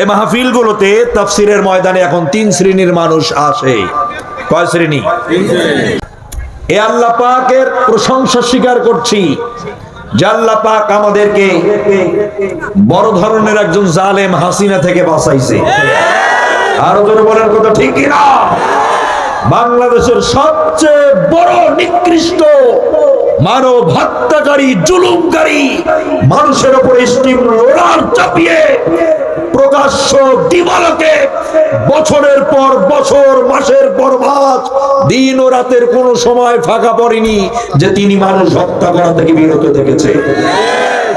এই মাহফিলগুলোতে তাফসিরের ময়দানে এখন তিন শ্রেণির মানুষ আসে। কয় শ্রেণি? এ আল্লাহ পাকের প্রশংসা স্বীকার করছি আল্লাহ পাক আমাদেরকে বড় ধরনের একজন জালেম হাসিনা থেকে বাঁচাইছে। আরও জোরে বলেন কথা ঠিক কিনা? বাংলাদেশের সবচেয়ে বড় নিকৃষ্ট মানব হত্যাকারী জুলুমকারী মানুষের উপরে স্টিম রোলার চাপিয়ে বছরের পর বছর, মাসের পর মাস, দিন ও রাতের সময় ফাঁকা পড়েনি যে তিনি মানুষ হত্যা করা থেকে বিরত থেকেছে।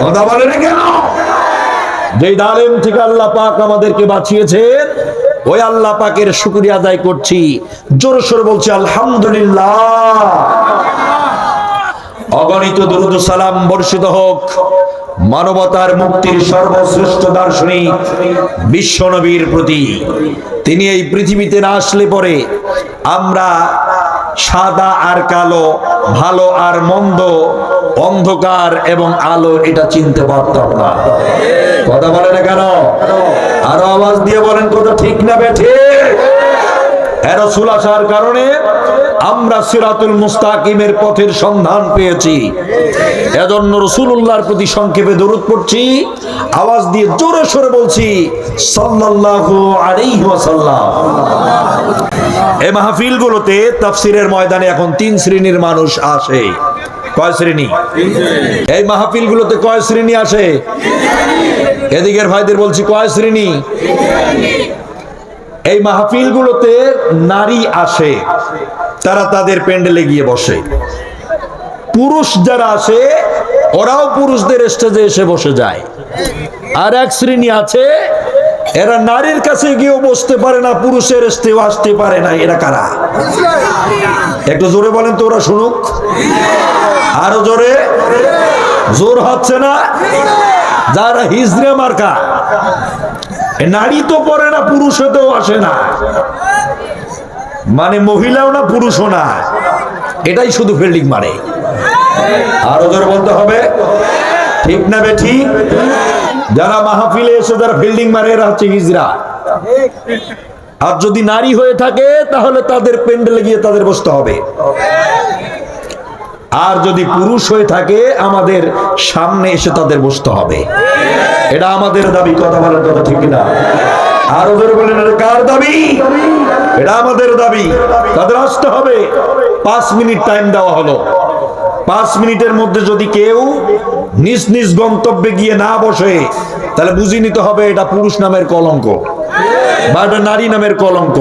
কথা বলে না কেন? যে দালেম থেকে আল্লাহ পাক আমাদেরকে বাঁচিয়েছেন, ওই আল্লাহ পাকের শুকরিয়া আদায় করছি। জোরে সোরে বলছি, আলহামদুলিল্লাহ। অগণিত দুরুদ সালাম বর্ষিত হোক। মানবতার মুক্তির সর্বশ্রেষ্ঠ দার্শনিক বিশ্বনবীর প্রতি। তিনি এই পৃথিবীতে না আসলে পরে আমরা সাদা আর কালো, ভালো আর মন্দ, অন্ধকার এবং আলো এটা চিনতে পারতাম না। কথা বলে না কেন? আরও আওয়াজ দিয়ে বলেন, কথা ঠিক না বেঠে রসুল আসার কারণে আমরা সিরাতুল মুস্তাকিমের পথের সন্ধান পেয়েছি। এজন্য রসুল্লাহর প্রতি সংক্ষেপে দরুদ পড়ছি, আওয়াজ দিয়ে জোরে সরে বলছি, সাল্লাল্লাহু আলাইহি ওয়াসাল্লাম। এই মাহফিলগুলোতে তাফসিরের ময়দানে এখন তিন শ্রেণির মানুষ আসে। কয় শ্রেণি? এই মাহফিলগুলোতে কয় শ্রেণি আসে? এদিকের ভাইদের বলছি, কয় শ্রেণি? এই মাহফিলগুলোতে নারী আসে, তারা তাদের প্যান্ডেলে গিয়ে বসে। পুরুষ যারা আসে, ওরাও পুরুষদের স্টেজে এসে বসে যায়। আর এক শ্রেণি আছে, এরা নারীর কাছে গিয়েও বসতে পারে না, পুরুষের স্টেও আসতে পারে না, এরা কারা? একটু জোরে বলেন তো ওরা শুনুক। আরও জোরে। জোর হচ্ছে না? যারা হিজড়ে মার্কা নারী তো পড়ে না পুরুষ হতেও আসে না। মানে মহিলাও না, পুরুষও না। এটাই শুধু ফিল্ডিং মারে। আরও জোরে বলতে হবে। ঠিক না বে ঠিক যারা মাহফিলে এসে যারা ফিল্ডিং মারে, এরা হচ্ছে হিজরা। আর যদি নারী হয়ে থাকে, তাহলে তাদের প্যান্ডেলে গিয়ে তাদের বসতে হবে। আর যদি পুরুষ হয়ে থাকে, আমাদের সামনে এসে তাদের বসতে হবে। এটা আমাদের দাবি, কথা বলার কথা ঠিক না। আর ওদের বলেন কার দাবি? এটা আমাদের দাবি। তাদের আসতে হবে। পাঁচ মিনিট টাইম দেওয়া হলো। পাঁচ মিনিটের মধ্যে যদি কেউ নিজ নিজ গন্তব্যে গিয়ে না বসে, তাহলে বুঝে নিতে হবে এটা পুরুষ নামের কলঙ্ক। বা এটা নারী নামের কলঙ্ক।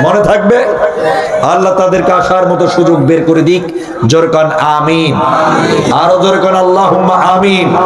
মনে থাকবে? আল্লাহ তাদেরকে আসার মতো সুযোগ বের করে দিক। জোরকান আমিন। আরও জোরকান আল্লাহ আমিন।